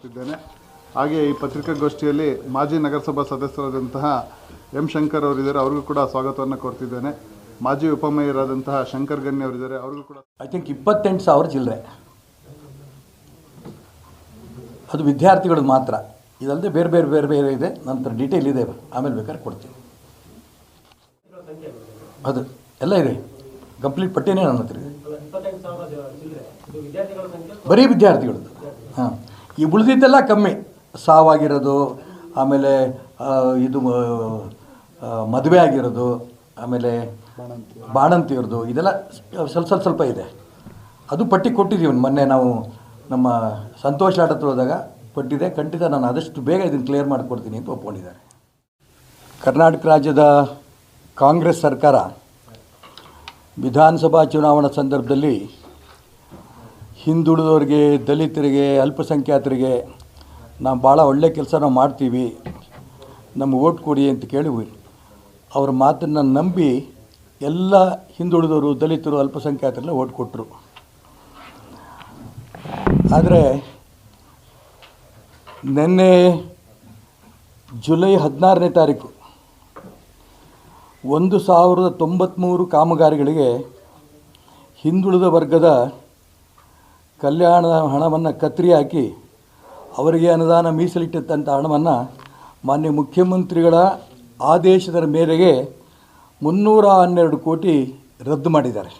ಕೋರ್ತಿದ್ದೇನೆ ಹಾಗೆ ಈ ಪತ್ರಿಕಾಗೋಷ್ಠಿಯಲ್ಲಿ ಮಾಜಿ ನಗರಸಭಾ ಸದಸ್ಯರಾದಂತಹ ಎಂ ಶಂಕರ್ ಅವರಿದ್ದಾರೆ. ಅವ್ರಿಗೂ ಕೂಡ ಸ್ವಾಗತವನ್ನು ಕೊಡ್ತಿದ್ದೇನೆ ಮಾಜಿ ಉಪಮೇಯರಾದಂತಹ ಶಂಕರ್ ಗನ್ನಿ ಅವರಿದ್ದಾರೆ. ಅವ್ರಿಗೂ ಕೂಡ ಐ ಥಿಂಕ್ ಇಪ್ಪತ್ತೆಂಟು ಸಾವಿರ ಜಿಲ್ಲೆ ಅದು ವಿದ್ಯಾರ್ಥಿಗಳು ಮಾತ್ರ. ಇದಲ್ಲದೆ ಬೇರೆ ಬೇರೆ ಬೇರೆ ಬೇರೆ ಇದೆ. ನಂತರ ಡೀಟೇಲ್ ಇದೆ. ಆಮೇಲೆ ಬೇಕಾದ್ರೆ ಕೊಡ್ತೀನಿ. ಅದು ಎಲ್ಲ ಇದೆ. ಕಂಪ್ಲೀಟ್ ಪಟ್ಟಿನೇ ನನ್ನ ಹತ್ರ ಇದೆ. ಬರೀ ವಿದ್ಯಾರ್ಥಿಗಳದ್ದು. ಹಾಂ. ಈ ಉಳಿದಿದ್ದೆಲ್ಲ ಕಮ್ಮಿ. ಸಾವಾಗಿರೋದು, ಆಮೇಲೆ ಇದು ಮದುವೆ ಆಗಿರೋದು, ಆಮೇಲೆ ಬಾಣಂತಿಯರದು ಇದೆಲ್ಲ ಸ್ವಲ್ಪ ಸ್ವಲ್ಪ ಸ್ವಲ್ಪ ಇದೆ. ಅದು ಪಟ್ಟಿ ಕೊಟ್ಟಿದ್ದೀವಿ ಮೊನ್ನೆ ನಾವು, ನಮ್ಮ ಸಂತೋಷ ಲಾಡ್ ಹೋದಾಗ ಪಟ್ಟಿದೆ ಖಂಡಿತ ನಾನು ಆದಷ್ಟು ಬೇಗ ಇದನ್ನು ಕ್ಲಿಯರ್ ಮಾಡಿಕೊಡ್ತೀನಿ ಅಂತ ಒಪ್ಕೊಂಡಿದ್ದಾರೆ. ಕರ್ನಾಟಕ ರಾಜ್ಯದ ಕಾಂಗ್ರೆಸ್ ಸರ್ಕಾರ ವಿಧಾನಸಭಾ ಚುನಾವಣಾ ಸಂದರ್ಭದಲ್ಲಿ ಹಿಂದುಳಿದವರಿಗೆ, ದಲಿತರಿಗೆ, ಅಲ್ಪಸಂಖ್ಯಾತರಿಗೆ ನಾವು ಭಾಳ ಒಳ್ಳೆ ಕೆಲಸ ನಾವು ಮಾಡ್ತೀವಿ. ನಮ್ಗೆ ಓಟ್ ಕೊಡಿ ಅಂತ ಕೇಳಿ ಅವ್ರ ಮಾತನ್ನು ನಂಬಿ ಎಲ್ಲ ಹಿಂದುಳಿದವರು, ದಲಿತರು, ಅಲ್ಪಸಂಖ್ಯಾತರೆಲ್ಲ ಓಟ್ ಕೊಟ್ಟರು ಆದರೆ ನಿನ್ನೆ ಜುಲೈ ಹದಿನಾರನೇ ತಾರೀಕು ಒಂದು ಸಾವಿರದ ತೊಂಬತ್ತ್ಮೂರು ಕಾಮಗಾರಿಗಳಿಗೆ ಹಿಂದುಳಿದ ವರ್ಗದ ಕಲ್ಯಾಣದ ಹಣವನ್ನು ಕತ್ತರಿ ಹಾಕಿ ಅವರಿಗೆ ಅನುದಾನ ಮೀಸಲಿಟ್ಟಿದ್ದಂಥ ಹಣವನ್ನು ಮಾನ್ಯ ಮುಖ್ಯಮಂತ್ರಿಗಳ ಆದೇಶದ ಮೇರೆಗೆ ಮುನ್ನೂರ ಹನ್ನೆರಡು ಕೋಟಿ ರದ್ದು ಮಾಡಿದ್ದಾರೆ.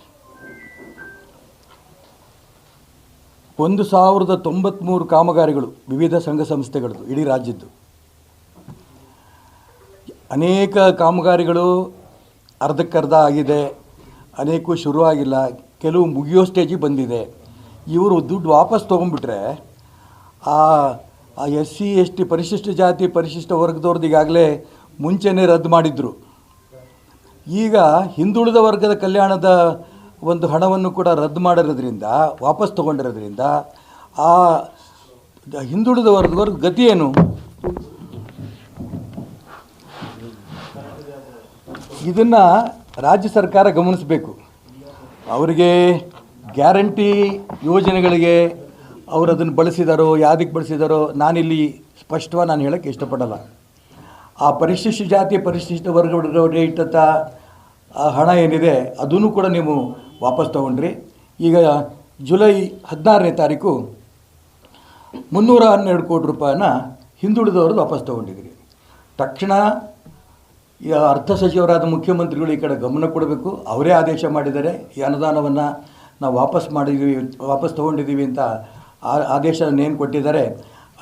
ಒಂದು ಸಾವಿರದ ತೊಂಬತ್ತ್ಮೂರು ಕಾಮಗಾರಿಗಳು ವಿವಿಧ ಸಂಘ ಸಂಸ್ಥೆಗಳದ್ದು, ಇಡೀ ರಾಜ್ಯದ್ದು. ಅನೇಕ ಕಾಮಗಾರಿಗಳು ಅರ್ಧಕ್ಕರ್ಧ ಆಗಿದೆ ಅನೇಕ ಶುರುವಾಗಿಲ್ಲ, ಕೆಲವು ಮುಗಿಯೋ ಸ್ಟೇಜಿಗೆ ಬಂದಿದೆ. ಇವರು ದುಡ್ಡು ವಾಪಸ್ ತೊಗೊಂಡ್ಬಿಟ್ರೆ, ಆ ಎಸ್ ಸಿ, ಎಸ್ ಟಿ, ಪರಿಶಿಷ್ಟ ಜಾತಿ, ಪರಿಶಿಷ್ಟ ವರ್ಗದವ್ರದ್ದು ಈಗಾಗಲೇ ಮುಂಚೆನೇ ರದ್ದು ಮಾಡಿದ್ರು. ಈಗ ಹಿಂದುಳಿದ ವರ್ಗದ ಕಲ್ಯಾಣದ ಒಂದು ಹಣವನ್ನು ಕೂಡ ರದ್ದು ಮಾಡಿರೋದ್ರಿಂದ, ವಾಪಸ್ ತೊಗೊಂಡಿರೋದ್ರಿಂದ, ಆ ಹಿಂದುಳಿದ ವರ್ಗದವ್ರ ಏನು? ಇದನ್ನು ರಾಜ್ಯ ಸರ್ಕಾರ ಗಮನಿಸಬೇಕು. ಅವರಿಗೆ ಗ್ಯಾರಂಟಿ ಯೋಜನೆಗಳಿಗೆ ಅವರು ಅದನ್ನು ಬಳಸಿದಾರೋ ಯಾವುದಕ್ಕೆ ಬಳಸಿದಾರೋ, ನಾನಿಲ್ಲಿ ಸ್ಪಷ್ಟವಾಗಿ ನಾನು ಹೇಳೋಕ್ಕೆ ಇಷ್ಟಪಡಲ್ಲ. ಆ ಪರಿಶಿಷ್ಟ ಜಾತಿ, ಪರಿಶಿಷ್ಟ ವರ್ಗಗಳಿಗೆ ಇಟ್ಟಂಥ ಹಣ ಏನಿದೆ, ಅದನ್ನು ಕೂಡ ನೀವು ವಾಪಸ್ ತೊಗೊಂಡ್ರಿ. ಈಗ ಜುಲೈ ಹದಿನಾರನೇ ತಾರೀಕು ಮುನ್ನೂರ ಹನ್ನೆರಡು ಕೋಟಿ ರೂಪಾಯಿನ ಹಿಂದುಳಿದವ್ರದ್ದು ವಾಪಸ್ ತೊಗೊಂಡಿದ್ದೀರಿ. ತಕ್ಷಣ ಅರ್ಥ ಸಚಿವರಾದ ಮುಖ್ಯಮಂತ್ರಿಗಳು ಈ ಕಡೆ ಗಮನ ಕೊಡಬೇಕು. ಅವರೇ ಆದೇಶ ಮಾಡಿದ್ದಾರೆ. ಈ ಅನುದಾನವನ್ನು ನಾವು ವಾಪಸ್ ಮಾಡಿದ್ದೀವಿ ವಾಪಸ್ ತೊಗೊಂಡಿದ್ದೀವಿ ಅಂತ ಆ ಆದೇಶವನ್ನು ಏನು ಕೊಟ್ಟಿದ್ದಾರೆ.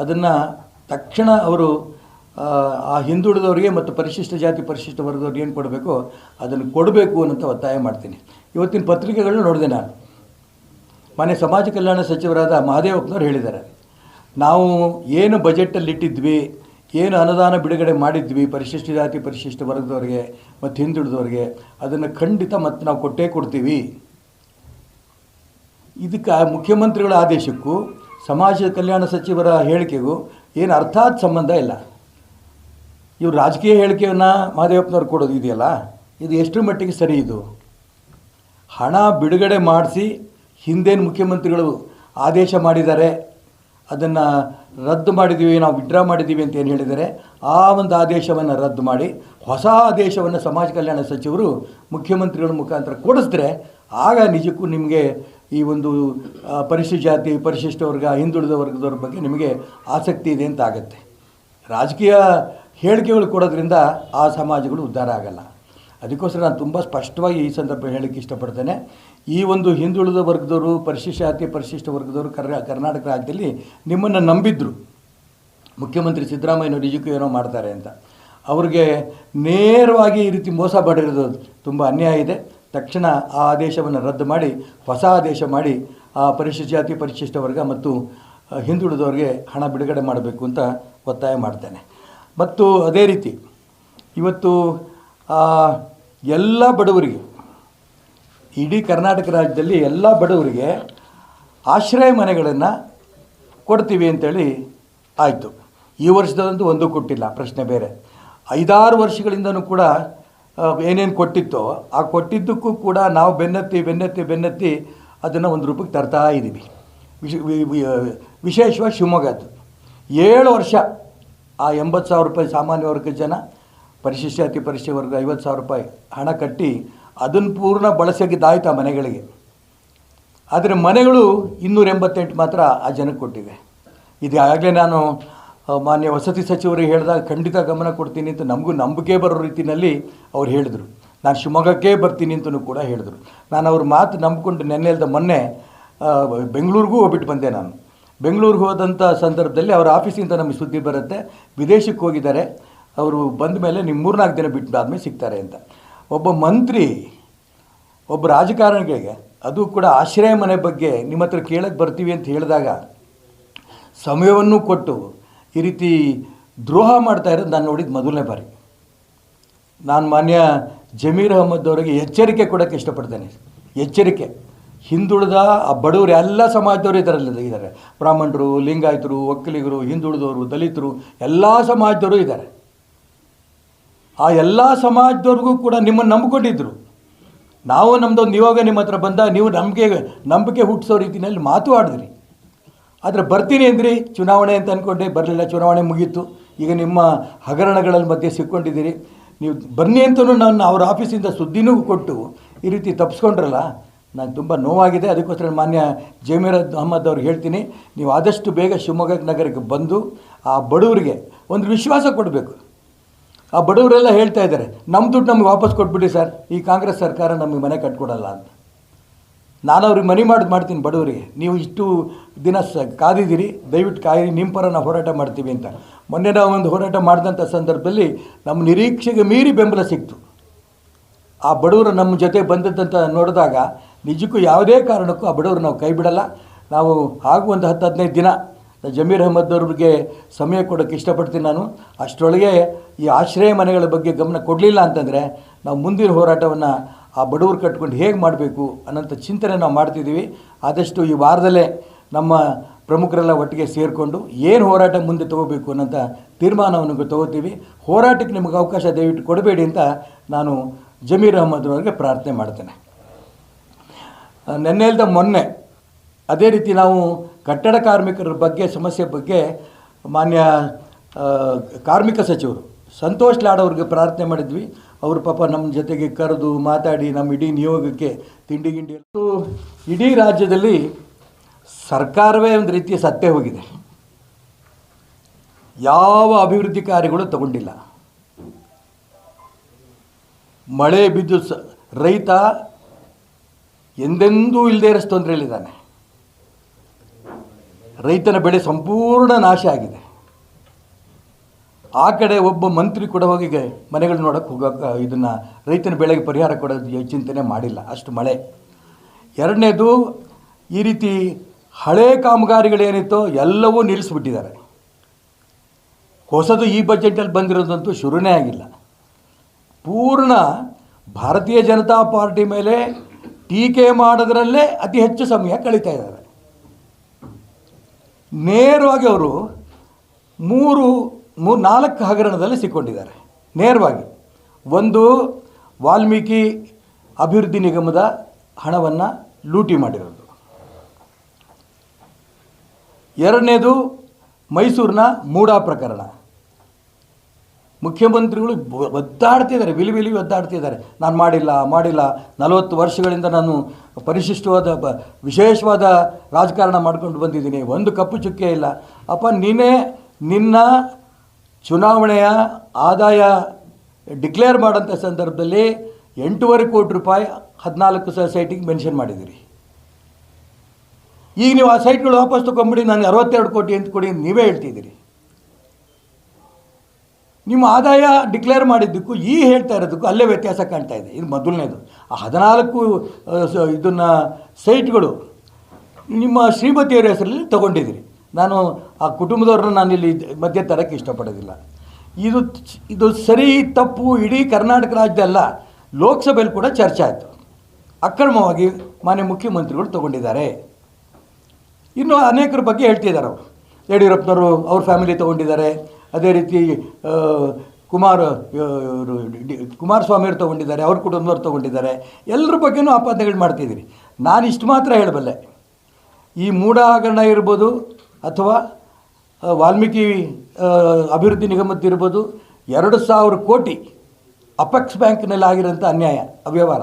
ಅದನ್ನು ತಕ್ಷಣ ಅವರು ಆ, ಆ ಹಿಂದುಳಿದವರಿಗೆ ಮತ್ತು ಪರಿಶಿಷ್ಟ ಜಾತಿ ಪರಿಶಿಷ್ಟ ವರ್ಗದವ್ರಿಗೆ ಏನು ಕೊಡಬೇಕು ಅದನ್ನು ಕೊಡಬೇಕು ಅನ್ನೋಂಥ ಒತ್ತಾಯ ಮಾಡ್ತೀನಿ. ಇವತ್ತಿನ ಪತ್ರಿಕೆಗಳನ್ನ ನೋಡಿದೆ ನಾನು. ಮನೆ ಸಮಾಜ ಕಲ್ಯಾಣ ಸಚಿವರಾದ ಮಹಾದೇವಪ್ಪನವ್ರು ಹೇಳಿದ್ದಾರೆ. ನಾವು ಏನು ಬಜೆಟಲ್ಲಿ ಇಟ್ಟಿದ್ವಿ ಏನು ಅನುದಾನ ಬಿಡುಗಡೆ ಮಾಡಿದ್ವಿ ಪರಿಶಿಷ್ಟ ಜಾತಿ ಪರಿಶಿಷ್ಟ ವರ್ಗದವರಿಗೆ ಮತ್ತು ಹಿಂದುಳಿದವರಿಗೆ ಅದನ್ನು ಖಂಡಿತ ಮತ್ತೆ ನಾವು ಕೊಟ್ಟೇ ಕೊಡ್ತೀವಿ. ಇದಕ್ಕೆ ಮುಖ್ಯಮಂತ್ರಿಗಳ ಆದೇಶಕ್ಕೂ ಸಮಾಜ ಕಲ್ಯಾಣ ಸಚಿವರ ಹೇಳಿಕೆಗೂ ಏನು ಅರ್ಥಾತ್ ಸಂಬಂಧ ಇಲ್ಲ. ಇವರು ರಾಜಕೀಯ ಹೇಳಿಕೆಯನ್ನು ಮಹದೇವಪ್ಪನವ್ರು ಕೊಡೋದು ಇದೆಯಲ್ಲ, ಇದು ಎಷ್ಟು ಮಟ್ಟಿಗೆ ಸರಿ ಇದು? ಹಣ ಬಿಡುಗಡೆ ಮಾಡಿಸಿ ಹಿಂದೇನು ಮುಖ್ಯಮಂತ್ರಿಗಳು ಆದೇಶ ಮಾಡಿದ್ದಾರೆ, ಅದನ್ನು ರದ್ದು ಮಾಡಿದ್ದೀವಿ ನಾವು ವಿಡ್ರಾ ಮಾಡಿದ್ದೀವಿ ಅಂತ ಏನು ಹೇಳಿದ್ದಾರೆ, ಆ ಒಂದು ಆದೇಶವನ್ನು ರದ್ದು ಮಾಡಿ ಹೊಸ ಆದೇಶವನ್ನು ಸಮಾಜ ಕಲ್ಯಾಣ ಸಚಿವರು ಮುಖ್ಯಮಂತ್ರಿಗಳ ಮುಖಾಂತರ ಕೊಡಿಸಿದ್ರೆ ಆಗ ನಿಜಕ್ಕೂ ನಿಮಗೆ ಈ ಒಂದು ಪರಿಶಿಷ್ಟ ಜಾತಿ, ಪರಿಶಿಷ್ಟ ವರ್ಗ, ಹಿಂದುಳಿದ ವರ್ಗದವ್ರ ಬಗ್ಗೆ ನಿಮಗೆ ಆಸಕ್ತಿ ಇದೆ ಅಂತ ಆಗುತ್ತೆ. ರಾಜಕೀಯ ಹೇಳಿಕೆಗಳು ಕೊಡೋದ್ರಿಂದ ಆ ಸಮಾಜಗಳು ಉದ್ಧಾರ ಆಗಲ್ಲ. ಅದಕ್ಕೋಸ್ಕರ ನಾನು ತುಂಬ ಸ್ಪಷ್ಟವಾಗಿ ಈ ಸಂದರ್ಭ ಹೇಳಕ್ಕೆ ಇಷ್ಟಪಡ್ತೇನೆ. ಈ ಒಂದು ಹಿಂದುಳಿದ ವರ್ಗದವರು, ಪರಿಶಿಷ್ಟ ಜಾತಿ, ಪರಿಶಿಷ್ಟ ವರ್ಗದವರು ಕರ್ನಾ ಕರ್ನಾಟಕ ರಾಜ್ಯದಲ್ಲಿ ನಿಮ್ಮನ್ನು ನಂಬಿದ್ರು. ಮುಖ್ಯಮಂತ್ರಿ ಸಿದ್ದರಾಮಯ್ಯನವರು ನಿಜಕ್ಕೂ ಏನೋ ಮಾಡ್ತಾರೆ ಅಂತ. ಅವ್ರಿಗೆ ನೇರವಾಗಿ ಈ ರೀತಿ ಮೋಸ ಬಡಿರೋದು ತುಂಬ ಅನ್ಯಾಯ ಇದೆ. ತಕ್ಷಣ ಆ ಆದೇಶವನ್ನು ರದ್ದು ಮಾಡಿ, ಹೊಸ ಆದೇಶ ಮಾಡಿ ಆ ಪರಿಶಿಷ್ಟ ಜಾತಿ, ಪರಿಶಿಷ್ಟ ವರ್ಗ ಮತ್ತು ಹಿಂದುಳಿದವರಿಗೆ ಹಣ ಬಿಡುಗಡೆ ಮಾಡಬೇಕು ಅಂತ ಒತ್ತಾಯ ಮಾಡ್ತೇನೆ. ಮತ್ತು ಅದೇ ರೀತಿ ಇವತ್ತು ಎಲ್ಲ ಬಡವರಿಗೆ, ಇಡೀ ಕರ್ನಾಟಕ ರಾಜ್ಯದಲ್ಲಿ ಎಲ್ಲ ಬಡವರಿಗೆ ಆಶ್ರಯ ಮನೆಗಳನ್ನು ಕೊಡ್ತೀವಿ ಅಂತೇಳಿ ಆಯಿತು. ಈ ವರ್ಷದಂತೂ ಒಂದು ಕೊಟ್ಟಿಲ್ಲ, ಪ್ರಶ್ನೆ ಬೇರೆ. ಐದಾರು ವರ್ಷಗಳಿಂದನೂ ಕೂಡ ಏನೇನು ಕೊಟ್ಟಿತ್ತೋ, ಆ ಕೊಟ್ಟಿದ್ದಕ್ಕೂ ಕೂಡ ನಾವು ಬೆನ್ನತ್ತಿ ಬೆನ್ನತ್ತಿ ಬೆನ್ನತ್ತಿ ಅದನ್ನು ಒಂದು ರೂಪಕ್ಕೆ ತರ್ತಾ ಇದ್ದೀವಿ ವಿಶ ವಿಶೇಷವಾಗಿ ಶಿವಮೊಗ್ಗದ್ದು ಏಳು ವರ್ಷ, ಆ ಎಂಬತ್ತು ಸಾವಿರ ರೂಪಾಯಿ ಸಾಮಾನ್ಯ ವರ್ಗದ ಜನ, ಪರಿಶಿಷ್ಟ ಅತಿ ಪರಿಶಿಷ್ಟ ವರ್ಗ ಐವತ್ತು ಸಾವಿರ ರೂಪಾಯಿ ಹಣ ಕಟ್ಟಿ ಅದನ್ನು ಪೂರ್ಣ ಬಳಸೋಗಿದ್ದಾಯ್ತು ಆ ಮನೆಗಳಿಗೆ. ಆದರೆ ಮನೆಗಳು ಇನ್ನೂರ ಎಂಬತ್ತೆಂಟು ಮಾತ್ರ ಆ ಜನಕ್ಕೆ ಕೊಟ್ಟಿದೆ ಇದು ಆಗಲೇ ನಾನು ಮಾನ್ಯ ವಸತಿ ಸಚಿವರು ಹೇಳಿದಾಗ ಖಂಡಿತ ಗಮನ ಕೊಡ್ತೀನಿ ಅಂತ ನಮಗೂ ನಂಬಿಕೆ ಬರೋ ರೀತಿಯಲ್ಲಿ ಅವ್ರು ಹೇಳಿದರು. ನಾನು ಶಿವಮೊಗ್ಗಕ್ಕೆ ಬರ್ತೀನಿ ಅಂತಲೂ ಕೂಡ ಹೇಳಿದರು. ನಾನು ಅವ್ರ ಮಾತು ನಂಬಿಕೊಂಡು ನೆನ್ನೆಲ್ದ ಮೊನ್ನೆ ಆ, ಬೆಂಗಳೂರಿಗೂ ಹೋಗ್ಬಿಟ್ಟು ಬಂದೆ ನಾನು. ಬೆಂಗಳೂರಿಗೆ ಹೋದಂಥ ಸಂದರ್ಭದಲ್ಲಿ ಅವರ ಆಫೀಸಿಂದ ನಮಗೆ ಸುದ್ದಿ ಬರುತ್ತೆ. ವಿದೇಶಕ್ಕೆ ಹೋಗಿದ್ದಾರೆ. ಅವರು ಬಂದ ಮೇಲೆ ನಿಮ್ಮ ಮೂರ್ನಾಲ್ಕು ದಿನ ಬಿಟ್ಟು ಆದಮೇಲೆ ಸಿಗ್ತಾರೆ ಅಂತ. ಒಬ್ಬ ಮಂತ್ರಿ ಒಬ್ಬ ರಾಜಕಾರಣಿಗಳಿಗೆ ಅದು ಕೂಡ ಆಶ್ರಯ ಮನೆ ಬಗ್ಗೆ ನಿಮ್ಮ ಹತ್ರ ಕೇಳಕ್ಕೆ ಬರ್ತೀವಿ ಅಂತ ಹೇಳಿದಾಗ ಸಮಯವನ್ನು ಕೊಟ್ಟು ಈ ರೀತಿ ದ್ರೋಹ ಮಾಡ್ತಾ ಇರೋದು ನಾನು ನೋಡಿದ ಮೊದಲನೇ ಬಾರಿ. ನಾನು ಮಾನ್ಯ ಜಮೀರ್ ಅಹಮದ್ ಅವರಿಗೆ ಎಚ್ಚರಿಕೆ ಕೊಡೋಕ್ಕೆ ಇಷ್ಟಪಡ್ತೇನೆ. ಎಚ್ಚರಿಕೆ. ಹಿಂದುಳಿದ ಆ ಬಡವರು ಎಲ್ಲ ಸಮಾಜದವರು ಇದರಲ್ಲಿ ಇದ್ದಾರೆ. ಬ್ರಾಹ್ಮಣರು, ಲಿಂಗಾಯತರು ಒಕ್ಕಲಿಗರು ಹಿಂದುಳಿದವರು, ದಲಿತರು ಎಲ್ಲ ಸಮಾಜದವರು ಇದ್ದಾರೆ. ಆ ಎಲ್ಲ ಸಮಾಜದವ್ರಿಗೂ ಕೂಡ ನಿಮ್ಮನ್ನು ನಂಬಿಕೊಂಡಿದ್ದರು ನಾವು ನಮ್ಮದೊಂದು ಇವಾಗ ನಿಮ್ಮ ಹತ್ರ ಬಂದ ನೀವು ನಂಬಿಕೆ ನಂಬಿಕೆ ಹುಟ್ಟಿಸೋ ರೀತಿಯಲ್ಲಿ ಮಾತು ಆಡಿದ್ರಿ ಆದರೆ ಬರ್ತೀನಿ ಅಂದ್ರಿ. ಚುನಾವಣೆ ಅಂತ ಅಂದ್ಕೊಂಡೆ ಬರಲಿಲ್ಲ, ಚುನಾವಣೆ ಮುಗೀತು. ಈಗ ನಿಮ್ಮ ಹಗರಣಗಳಲ್ಲಿ ಮಧ್ಯೆ ಸಿಕ್ಕೊಂಡಿದ್ದೀರಿ. ನೀವು ಬನ್ನಿ ಅಂತಲೂ ನಾನು ಅವ್ರ ಆಫೀಸಿಂದ ಸುದ್ದಿನೂ ಕೊಟ್ಟು ಈ ರೀತಿ ತಪ್ಪಿಸ್ಕೊಂಡ್ರಲ್ಲ ನಾನು ತುಂಬ ನೋವಾಗಿದೆ. ಅದಕ್ಕೋಸ್ಕರ ಮಾನ್ಯ ಜಮೀರ್ ಅಹಮದ್ ಅವ್ರಿಗೆ ಹೇಳ್ತೀನಿ, ನೀವು ಆದಷ್ಟು ಬೇಗ ಶಿವಮೊಗ್ಗ ನಗರಕ್ಕೆ ಬಂದು ಆ ಬಡವರಿಗೆ ಒಂದು ವಿಶ್ವಾಸ ಕೊಡಬೇಕು. ಆ ಬಡವರೆಲ್ಲ ಹೇಳ್ತಾ ಇದ್ದಾರೆ ನಮ್ಮ ದುಡ್ಡು ನಮ್ಗೆ ವಾಪಸ್ ಕೊಟ್ಬಿಡಿ ಸರ್. ಈ ಕಾಂಗ್ರೆಸ್ ಸರ್ಕಾರ ನಮಗೆ ಮನೆ ಕಟ್ಕೊಡಲ್ಲ ಅಂತ. ನಾನು ಅವ್ರಿಗೆ ಮನಿ ಮಾಡಿ ಮಾಡ್ತೀನಿ ಬಡವರಿಗೆ. ನೀವು ಇಷ್ಟು ದಿನ ಸ ಕಾದಿದ್ದೀರಿ, ದಯವಿಟ್ಟು ಕಾಯಿರಿ, ನಿಮ್ಮ ಪರ ನಾವು ಹೋರಾಟ ಮಾಡ್ತೀವಿ ಅಂತ. ಮೊನ್ನೆ ನಾವು ಒಂದು ಹೋರಾಟ ಮಾಡಿದಂಥ ಸಂದರ್ಭದಲ್ಲಿ ನಮ್ಮ ನಿರೀಕ್ಷೆಗೆ ಮೀರಿ ಬೆಂಬಲ ಸಿಕ್ತು. ಆ ಬಡವರು ನಮ್ಮ ಜೊತೆ ಬಂದದ್ದಂತ ನೋಡಿದಾಗ ನಿಜಕ್ಕೂ ಯಾವುದೇ ಕಾರಣಕ್ಕೂ ಆ ಬಡವರು ನಾವು ಕೈ ಬಿಡಲ್ಲ. ನಾವು ಹಾಗೂ ಒಂದು ಹತ್ತು ಹದಿನೈದು ದಿನ ಜಮೀರ್ ಅಹಮದ್ ಅವ್ರಿಗೆ ಸಮಯ ಕೊಡೋಕ್ಕೆ ಇಷ್ಟಪಡ್ತೀನಿ ನಾನು. ಅಷ್ಟರೊಳಗೆ ಈ ಆಶ್ರಯ ಮನೆಗಳ ಬಗ್ಗೆ ಗಮನ ಕೊಡಲಿಲ್ಲ ಅಂತಂದರೆ ನಾವು ಮುಂದಿನ ಹೋರಾಟವನ್ನು ಆ ಬಡವರು ಕಟ್ಕೊಂಡು ಹೇಗೆ ಮಾಡಬೇಕು ಅನ್ನೋಂಥ ಚಿಂತನೆ ನಾವು ಮಾಡ್ತಿದ್ದೀವಿ. ಆದಷ್ಟು ಈ ವಾರದಲ್ಲೇ ನಮ್ಮ ಪ್ರಮುಖರೆಲ್ಲ ಒಟ್ಟಿಗೆ ಸೇರಿಕೊಂಡು ಏನು ಹೋರಾಟ ಮುಂದೆ ತಗೋಬೇಕು ಅನ್ನೋಂಥ ತೀರ್ಮಾನವನ್ನು ತಗೋತೀವಿ. ಹೋರಾಟಕ್ಕೆ ನಿಮಗೆ ಅವಕಾಶ ದಯವಿಟ್ಟು ಕೊಡಬೇಡಿ ಅಂತ ನಾನು ಜಮೀರ್ ಅಹಮದ್ ಅವರಿಗೆ ಪ್ರಾರ್ಥನೆ ಮಾಡ್ತೇನೆ. ನೆನ್ನೆ ಇಲ್ಲದ ಮೊನ್ನೆ ಅದೇ ರೀತಿ ನಾವು ಕಟ್ಟಡ ಕಾರ್ಮಿಕರ ಬಗ್ಗೆ, ಸಮಸ್ಯೆ ಬಗ್ಗೆ ಮಾನ್ಯ ಕಾರ್ಮಿಕ ಸಚಿವರು ಸಂತೋಷ್ ಲಾಡ್ ಅವ್ರಿಗೆ ಪ್ರಾರ್ಥನೆ ಮಾಡಿದ್ವಿ. ಅವರು ಪಾಪ ನಮ್ಮ ಜೊತೆಗೆ ಕರೆದು ಮಾತಾಡಿ ನಮ್ಮ ಇಡೀ ನಿಯೋಗಕ್ಕೆ ತಿಂಡಿ ಗಿಂಡಿ ಇಡೀ ರಾಜ್ಯದಲ್ಲಿ ಸರ್ಕಾರವೇ ಒಂದು ರೀತಿಯ ಸತ್ತೇ ಹೋಗಿದೆ. ಯಾವ ಅಭಿವೃದ್ಧಿ ಕಾರ್ಯಗಳು ತಗೊಂಡಿಲ್ಲ. ಮಳೆ ಬಿದ್ದು ಸ ರೈತ ಎಂದೆಂದೂ ಇಲ್ಲದೇ ಇರೋ ತೊಂದರೆಯಲ್ಲಿದ್ದಾನೆ ರೈತನ ಬೆಳೆ ಸಂಪೂರ್ಣ ನಾಶ ಆಗಿದೆ. ಆ ಕಡೆ ಒಬ್ಬ ಮಂತ್ರಿ ಕೂಡ ಹೋಗಿ ಮನೆಗಳು ನೋಡೋಕೆ ಹೋಗೋಕೆ ಇದನ್ನು ರೈತನ ಬೆಳೆಗೆ ಪರಿಹಾರ ಕೊಡೋದು ಚಿಂತನೆ ಮಾಡಿಲ್ಲ. ಅಷ್ಟು ಮಳೆ. ಎರಡನೇದು ಈ ರೀತಿ ಹಳೆ ಕಾಮಗಾರಿಗಳೇನಿತ್ತೋ ಎಲ್ಲವೂ ನಿಲ್ಲಿಸ್ಬಿಟ್ಟಿದ್ದಾರೆ. ಹೊಸದು ಈ ಬಜೆಟಲ್ಲಿ ಬಂದಿರೋದಂತೂ ಶುರುನೇ ಆಗಿಲ್ಲ. ಪೂರ್ಣ ಭಾರತೀಯ ಜನತಾ ಪಾರ್ಟಿ ಮೇಲೆ ಟೀಕೆ ಮಾಡೋದರಲ್ಲೇ ಅತಿ ಹೆಚ್ಚು ಸಮಯ ಕಳೀತಾ ಇದ್ದಾರೆ. ನೇರವಾಗಿ ಅವರು ಮೂರು ಮೂರು ನಾಲ್ಕು ಹಗರಣದಲ್ಲಿ ಸಿಕ್ಕೊಂಡಿದ್ದಾರೆ. ನೇರವಾಗಿ ಒಂದು ವಾಲ್ಮೀಕಿ ಅಭಿವೃದ್ಧಿ ನಿಗಮದ ಹಣವನ್ನು ಲೂಟಿ ಮಾಡಿರೋದು. ಎರಡನೇದು ಮೈಸೂರಿನ ಮೂಡಾ ಪ್ರಕರಣ. ಮುಖ್ಯಮಂತ್ರಿಗಳು ಒದ್ದಾಡ್ತಿದ್ದಾರೆ ವಿಲಿ ವಿಲಿ ಒದ್ದಾಡ್ತಿದ್ದಾರೆ ನಾನು ಮಾಡಿಲ್ಲ ಮಾಡಿಲ್ಲ. ನಲವತ್ತು ವರ್ಷಗಳಿಂದ ನಾನು ಪರಿಶಿಷ್ಟವಾದ, ಬ, ವಿಶೇಷವಾದ ರಾಜಕಾರಣ ಮಾಡ್ಕೊಂಡು ಬಂದಿದ್ದೀನಿ. ಒಂದು ಕಪ್ಪು ಚುಕ್ಕೆ ಇಲ್ಲ. ಅಪ್ಪ, ನೀನೇ ನಿನ್ನ ಚುನಾವಣೆಯ ಆದಾಯ ಡಿಕ್ಲೇರ್ ಮಾಡೋಂಥ ಸಂದರ್ಭದಲ್ಲಿ ಎಂಟೂವರೆ ಕೋಟಿ ರೂಪಾಯಿ ಹದಿನಾಲ್ಕು ಸ ಸೈಟಿಗೆ ಮೆನ್ಷನ್ ಮಾಡಿದ್ದೀರಿ. ಈಗ ನೀವು ಆ ಸೈಟ್ಗಳು ವಾಪಸ್ ತೊಗೊಂಬಿಡಿ ನಾನು ಅರವತ್ತೆರಡು ಕೋಟಿ ಅಂತ ಕೊಡಿ ನೀವೇ ಹೇಳ್ತಿದ್ದೀರಿ. ನಿಮ್ಮ ಆದಾಯ ಡಿಕ್ಲೇರ್ ಮಾಡಿದ್ದಕ್ಕೂ ಈ ಹೇಳ್ತಾ ಇರೋದಕ್ಕೂ ಅಲ್ಲೇ ವ್ಯತ್ಯಾಸ ಕಾಣ್ತಾ ಇದೆ. ಇದು ಮೊದಲನೇದು. ಆ ಹದಿನಾಲ್ಕು ಇದನ್ನು ಸೈಟ್ಗಳು ನಿಮ್ಮ ಶ್ರೀಮತಿಯವರ ಹೆಸರಲ್ಲಿ ತಗೊಂಡಿದ್ದೀರಿ. ನಾನು ಆ ಕುಟುಂಬದವ್ರನ್ನ ನಾನು ಇಲ್ಲಿ ಮಧ್ಯೆ ತರಕ್ಕೆ ಇಷ್ಟಪಡೋದಿಲ್ಲ. ಇದು ಇದು ಸರಿ, ತಪ್ಪು, ಇಡೀ ಕರ್ನಾಟಕ ರಾಜ್ಯದಲ್ಲ ಲೋಕಸಭೆಯಲ್ಲಿ ಕೂಡ ಚರ್ಚೆ ಆಯಿತು. ಅಕ್ರಮವಾಗಿ ಮಾನ್ಯ ಮುಖ್ಯಮಂತ್ರಿಗಳು ತಗೊಂಡಿದ್ದಾರೆ. ಇನ್ನು ಅನೇಕರ ಬಗ್ಗೆ ಹೇಳ್ತಿದ್ದಾರೆ ಅವರು. ಯಡಿಯೂರಪ್ಪನವರು ಅವ್ರ ಫ್ಯಾಮಿಲಿ ತೊಗೊಂಡಿದ್ದಾರೆ. ಅದೇ ರೀತಿ ಕುಮಾರ್ ಇವ್ರು, ಡಿ- ಕುಮಾರಸ್ವಾಮಿಯವರು ತೊಗೊಂಡಿದ್ದಾರೆ. ಅವ್ರ ಕುಟುಂಬದವ್ರು ತೊಗೊಂಡಿದ್ದಾರೆ. ಎಲ್ಲರ ಬಗ್ಗೆನೂ ಆಪಾದನೆಗಳು ಮಾಡ್ತಿದ್ದೀರಿ. ನಾನು ಇಷ್ಟು ಮಾತ್ರ ಹೇಳಬಲ್ಲೆ. ಈ ಮೂಢ ಹಗರಣ ಇರ್ಬೋದು ಅಥವಾ ವಾಲ್ಮೀಕಿ ಅಭಿವೃದ್ಧಿ ನಿಗಮದ್ದಿರ್ಬೋದು ಎರಡು ಸಾವಿರ ಕೋಟಿ ಅಪೆಕ್ಸ್ ಬ್ಯಾಂಕ್ನಲ್ಲಿ ಆಗಿರೋಂಥ ಅನ್ಯಾಯ, ಅವ್ಯವಹಾರ.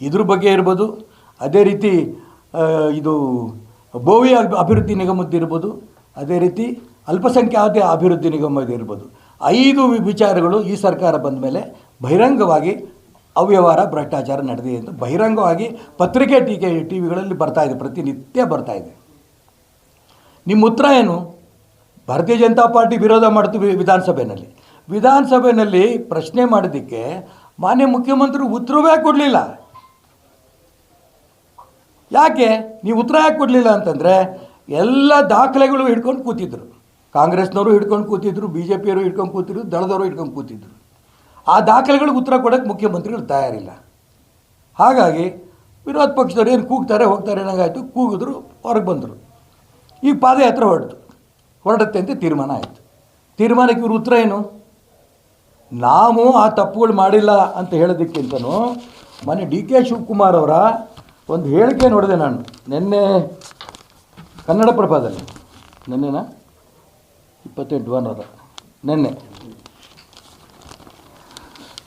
ಇದ್ರ ಬಗ್ಗೆ ಇರ್ಬೋದು, ಅದೇ ರೀತಿ ಇದು ಭೋವಿ ಅಭಿ- ಅಭಿವೃದ್ಧಿ ನಿಗಮದ್ದಿರ್ಬೋದು ಅದೇ ರೀತಿ ಅಲ್ಪಸಂಖ್ಯಾತ ಅಭಿವೃದ್ಧಿ ನಿಗಮದಿರ್ಬೋದು ಐದು ವಿಚಾರಗಳು ಈ ಸರ್ಕಾರ ಬಂದ ಮೇಲೆ ಬಹಿರಂಗವಾಗಿ ಅವ್ಯವಹಾರ, ಭ್ರಷ್ಟಾಚಾರ ನಡೆದಿದೆ ಎಂದು ಬಹಿರಂಗವಾಗಿ ಪತ್ರಿಕೆ ಟೀಕೆ ಟಿ ವಿಗಳಲ್ಲಿ ಬರ್ತಾ ಇದೆ, ಪ್ರತಿನಿತ್ಯ ಬರ್ತಾ ಇದೆ. ನಿಮ್ಮ ಉತ್ತರ ಏನು? ಭಾರತೀಯ ಜನತಾ ಪಾರ್ಟಿ ವಿರೋಧ ಮಾಡ್ತೀವಿ ವಿಧಾನಸಭೆಯಲ್ಲಿ. ವಿಧಾನಸಭೆಯಲ್ಲಿ ಪ್ರಶ್ನೆ ಮಾಡಿದ್ದಕ್ಕೆ ಮಾನ್ಯ ಮುಖ್ಯಮಂತ್ರಿ ಉತ್ತರವೇ ಕೊಡಲಿಲ್ಲ. ಯಾಕೆ? ನೀವು ಉತ್ತರ ಯಾಕೆ ಕೊಡಲಿಲ್ಲ ಅಂತಂದರೆ ಎಲ್ಲ ದಾಖಲೆಗಳು ಹಿಡ್ಕೊಂಡು ಕೂತಿದ್ರು. ಕಾಂಗ್ರೆಸ್ನವರು ಹಿಡ್ಕೊಂಡು ಕೂತಿದ್ರು ಬಿ ಜೆ ಪಿಯವರು ಹಿಡ್ಕೊಂಡು ಕೂತಿದ್ರು, ದಳದವರು ಹಿಡ್ಕೊಂಡು ಕೂತಿದ್ರು. ಆ ದಾಖಲೆಗಳಿಗೆ ಉತ್ತರ ಕೊಡೋಕ್ಕೆ ಮುಖ್ಯಮಂತ್ರಿಗಳು ತಯಾರಿಲ್ಲ. ಹಾಗಾಗಿ ವಿರೋಧ ಪಕ್ಷದವ್ರು ಏನು ಕೂಗ್ತಾರೆ, ಹೋಗ್ತಾರೆ ಏನಾಗಾಯಿತು ಕೂಗಿದ್ರು, ಹೊರಗೆ ಬಂದರು. ಈಗ ಪಾದಯಾತ್ರೆ ಹೊರಡ್ತು ಹೊರಡುತ್ತೆ ಅಂತ ತೀರ್ಮಾನ ಆಯಿತು. ತೀರ್ಮಾನಕ್ಕೆ ಇವ್ರ ಉತ್ತರ ಏನು? ನಾವು ಆ ತಪ್ಪುಗಳು ಮಾಡಿಲ್ಲ ಅಂತ ಹೇಳೋದಕ್ಕಿಂತನೂ ಮೊನ್ನೆ ಡಿ ಕೆ ಶಿವಕುಮಾರ್ ಅವರ ಒಂದು ಹೇಳಿಕೆ ನೋಡಿದೆ ನಾನು. ನಿನ್ನೆ ಕನ್ನಡ ಪ್ರಭಾದಲ್ಲಿ ನಿನ್ನೆನಾ? ಇಪ್ಪತ್ತೆಂಟು ಅನ್ನೋದ ನಿನ್ನೆ.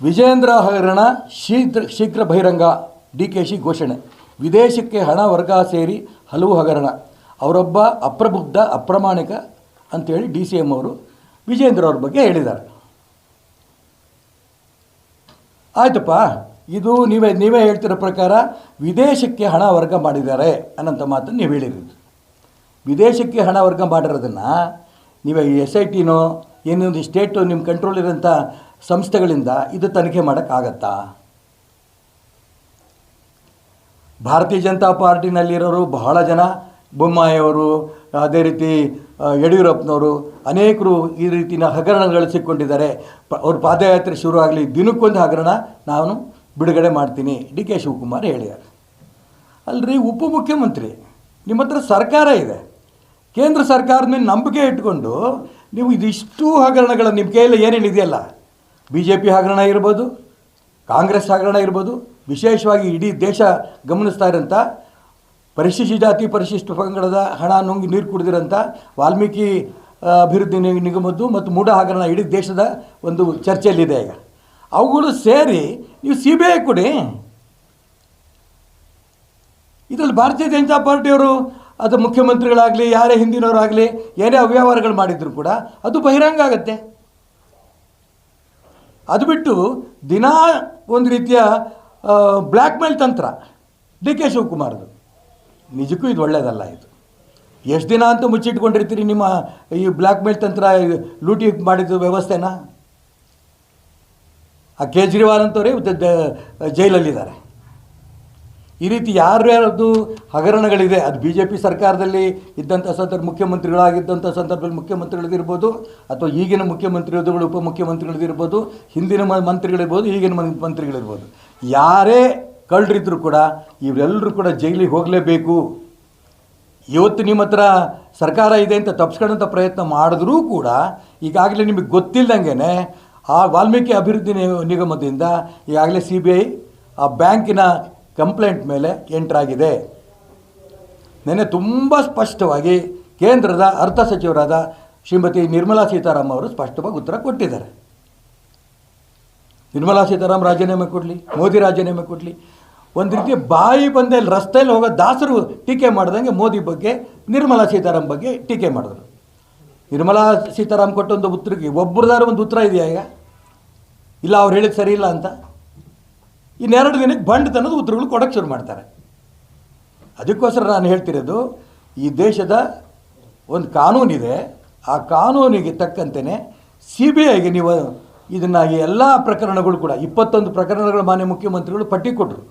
ವಿಜೇಂದ್ರ ಹಗರಣ ಶೀಘ್ರ ಶೀಘ್ರ ಬಹಿರಂಗ ಡಿ ಕೆ ಶಿ ಘೋಷಣೆ. ವಿದೇಶಕ್ಕೆ ಹಣ ವರ್ಗ ಸೇರಿ ಹಲವು ಹಗರಣ. ಅವರೊಬ್ಬ ಅಪ್ರಬುದ್ಧ, ಅಪ್ರಾಮಾಣಿಕ ಅಂತೇಳಿ ಡಿ ಸಿ ಎಂ ಅವರು ವಿಜೇಂದ್ರ ಅವ್ರ ಬಗ್ಗೆ ಹೇಳಿದ್ದಾರೆ. ಆಯ್ತಪ್ಪ, ಇದು ನೀವೇ ನೀವೇ ಹೇಳ್ತಿರೋ ಪ್ರಕಾರ ವಿದೇಶಕ್ಕೆ ಹಣ ವರ್ಗ ಮಾಡಿದ್ದಾರೆ ಅನ್ನೋಂಥ ಮಾತನ್ನು ನೀವು ಹೇಳಿರಿ ವಿದೇಶಕ್ಕೆ ಹಣ ವರ್ಗ ಮಾಡಿರೋದನ್ನು ನೀವು ಎಸ್ ಐ ಟಿನೋ ಏನೊಂದು ಸ್ಟೇಟು ನಿಮ್ಮ ಕಂಟ್ರೋಲ್ ಇರೋಂಥ ಸಂಸ್ಥೆಗಳಿಂದ ಇದು ತನಿಖೆ ಮಾಡೋಕ್ಕಾಗತ್ತಾ? ಭಾರತೀಯ ಜನತಾ ಪಾರ್ಟಿನಲ್ಲಿರೋರು ಬಹಳ ಜನ ಬೊಮ್ಮಾಯಿಯವರು, ಅದೇ ರೀತಿ ಯಡಿಯೂರಪ್ಪನವರು ಅನೇಕರು ಈ ರೀತಿಯ ಹಗರಣಗಳು ಸಿಕ್ಕೊಂಡಿದ್ದಾರೆ. ಅವ್ರ ಪಾದಯಾತ್ರೆ ಶುರು ಆಗಲಿ ದಿನಕ್ಕೊಂದು ಹಗರಣ ನಾನು ಬಿಡುಗಡೆ ಮಾಡ್ತೀನಿ, ಡಿ ಕೆ ಶಿವಕುಮಾರ್ ಹೇಳಿದ್ದಾರೆ ಅಲ್ರಿ ಉಪಮುಖ್ಯಮಂತ್ರಿ ನಿಮ್ಮ ಹತ್ರ ಸರ್ಕಾರ ಇದೆ. ಕೇಂದ್ರ ಸರ್ಕಾರದ ಮೇಲೆ ನಂಬಿಕೆ ಇಟ್ಕೊಂಡು ನೀವು ಇದಿಷ್ಟು ಹಗರಣಗಳ ನಿಮ್ಮ ಕೈಯಲ್ಲಿ ಏನೇನು ಇದೆಯಲ್ಲ ಬಿ ಜೆ ಪಿ ಹಗರಣ ಇರ್ಬೋದು, ಕಾಂಗ್ರೆಸ್ ಹಗರಣ ಇರ್ಬೋದು, ವಿಶೇಷವಾಗಿ ಇಡೀ ದೇಶ ಗಮನಿಸ್ತಾ ಇರೋಂಥ ಪರಿಶಿಷ್ಟ ಜಾತಿ ಪರಿಶಿಷ್ಟ ಪಂಗಡದ ಹಣ ನುಂಗಿ ನೀರು ಕುಡಿದಿರೋಂಥ ವಾಲ್ಮೀಕಿ ಅಭಿವೃದ್ಧಿ ನಿಗಮದ್ದು ಮತ್ತು ಮೂಢ ಹಗರಣ ಇಡೀ ದೇಶದ ಒಂದು ಚರ್ಚೆಯಲ್ಲಿದೆ ಈಗ. ಅವುಗಳು ಸೇರಿ ನೀವು ಸಿ ಬಿ ಐ ಕೊಡಿ. ಇದರಲ್ಲಿ ಭಾರತೀಯ ಜನತಾ ಪಾರ್ಟಿಯವರು, ಅದು ಮುಖ್ಯಮಂತ್ರಿಗಳಾಗಲಿ, ಯಾರೇ ಹಿಂದಿನವರಾಗಲಿ, ಏನೇ ಅವ್ಯವಹಾರಗಳು ಮಾಡಿದ್ರು ಕೂಡ ಅದು ಬಹಿರಂಗ ಆಗತ್ತೆ. ಅದು ಬಿಟ್ಟು ದಿನಾ ಒಂದು ರೀತಿಯ ಬ್ಲ್ಯಾಕ್ ಮೇಲ್ ತಂತ್ರ. ಡಿ ಕೆ ಶಿವಕುಮಾರ್ದು. ನಿಜಕ್ಕೂ ಇದು ಒಳ್ಳೆಯದಲ್ಲ ಇದು. ಎಷ್ಟು ದಿನ ಅಂತೂ ಮುಚ್ಚಿಟ್ಕೊಂಡಿರ್ತೀರಿ ನಿಮ್ಮ ಈ ಬ್ಲ್ಯಾಕ್ ಮೇಲ್ ತಂತ್ರ ಲೂಟಿ ಮಾಡಿದ ವ್ಯವಸ್ಥೆನ? ಆ ಕೇಜ್ರಿವಾಲ್ ದ- ಜೈಲಲ್ಲಿದ್ದಾರೆ. ಈ ರೀತಿ ಯಾರ್ಯಾರದ್ದು ಹಗರಣಗಳಿದೆ, ಅದು ಬಿ ಜೆ ಪಿ ಸರ್ಕಾರದಲ್ಲಿ ಇದ್ದಂಥ ಸಂದರ್ಭ, ಮುಖ್ಯಮಂತ್ರಿಗಳಾಗಿದ್ದಂಥ ಸಂದರ್ಭದಲ್ಲಿ ಮುಖ್ಯಮಂತ್ರಿಗಳಿರ್ಬೋದು ಅಥವಾ ಈಗಿನ ಮುಖ್ಯಮಂತ್ರಿಗಳು ಉಪಮುಖ್ಯಮಂತ್ರಿಗಳಿರ್ಬೋದು ಹಿಂದಿನ ಮಂತ್ರಿಗಳಿರ್ಬೋದು, ಈಗಿನ ಮಂತ್ರಿಗಳಿರ್ಬೋದು, ಯಾರೇ ಕಳ್ಳರಿದ್ರು ಕೂಡ ಇವರೆಲ್ಲರೂ ಕೂಡ ಜೈಲಿಗೆ ಹೋಗಲೇಬೇಕು. ಇವತ್ತು ನಿಮ್ಮ ಹತ್ರ ಸರ್ಕಾರ ಇದೆ ಅಂತ ತಪ್ಪಿಸ್ಕೊಳ್ಳೋಂಥ ಪ್ರಯತ್ನ ಮಾಡಿದ್ರೂ ಕೂಡ ಈಗಾಗಲೇ ನಿಮಗೆ ಗೊತ್ತಿಲ್ಲದಂಗೆ ಆ ವಾಲ್ಮೀಕಿ ಅಭಿವೃದ್ಧಿ ನಿಗಮದಿಂದ ಈಗಾಗಲೇ ಸಿ ಬಿ ಐ ಆ ಬ್ಯಾಂಕಿನ ಕಂಪ್ಲೇಂಟ್ ಮೇಲೆ ಎಂಟ್ರಾಗಿದೆ. ನೆನ್ನೆ ತುಂಬ ಸ್ಪಷ್ಟವಾಗಿ ಕೇಂದ್ರದ ಅರ್ಥ ಸಚಿವರಾದ ಶ್ರೀಮತಿ ನಿರ್ಮಲಾ ಸೀತಾರಾಮ್ ಅವರು ಸ್ಪಷ್ಟವಾಗಿ ಉತ್ತರ ಕೊಟ್ಟಿದ್ದಾರೆ. ನಿರ್ಮಲಾ ಸೀತಾರಾಮ್ ರಾಜೀನಾಮೆ ಕೊಡಲಿ, ಮೋದಿ ರಾಜೀನಾಮೆ ಕೊಡಲಿ ಒಂದು ರೀತಿ ಬಾಯಿ ಬಂದಲ್ಲಿ ರಸ್ತೆಯಲ್ಲಿ ಹೋಗೋ ದಾಸರು ಟೀಕೆ ಮಾಡಿದಂಗೆ ಮೋದಿ ಬಗ್ಗೆ, ನಿರ್ಮಲಾ ಸೀತಾರಾಮ್ ಬಗ್ಗೆ ಟೀಕೆ ಮಾಡಿದ್ರು. ನಿರ್ಮಲಾ ಸೀತಾರಾಮ್ ಕೊಟ್ಟೊಂದು ಉತ್ತರಕ್ಕೆ ಒಬ್ಬರದಾರ ಒಂದು ಉತ್ತರ ಇದೆಯಾ ಈಗ? ಇಲ್ಲ, ಅವ್ರು ಹೇಳಿದ ಸರಿ ಇಲ್ಲ ಅಂತ. ಇನ್ನೆರಡು ದಿನಕ್ಕೆ ಬಂಡತನದ ಉತ್ತರಗಳು ಕೊಡೋಕ್ಕೆ ಶುರು ಮಾಡ್ತಾರೆ. ಅದಕ್ಕೋಸ್ಕರ ನಾನು ಹೇಳ್ತಿರೋದು, ಈ ದೇಶದ ಒಂದು ಕಾನೂನಿದೆ. ಆ ಕಾನೂನಿಗೆ ತಕ್ಕಂತೆಯೇ ಸಿ ಬಿ ಐಗೆ ನೀವು ಇದನ್ನ ಎಲ್ಲ ಪ್ರಕರಣಗಳು ಕೂಡ, ಇಪ್ಪತ್ತೊಂದು ಪ್ರಕರಣಗಳು ಮಾನ್ಯ ಮುಖ್ಯಮಂತ್ರಿಗಳು ಪಟ್ಟಿ ಕೊಟ್ಟರು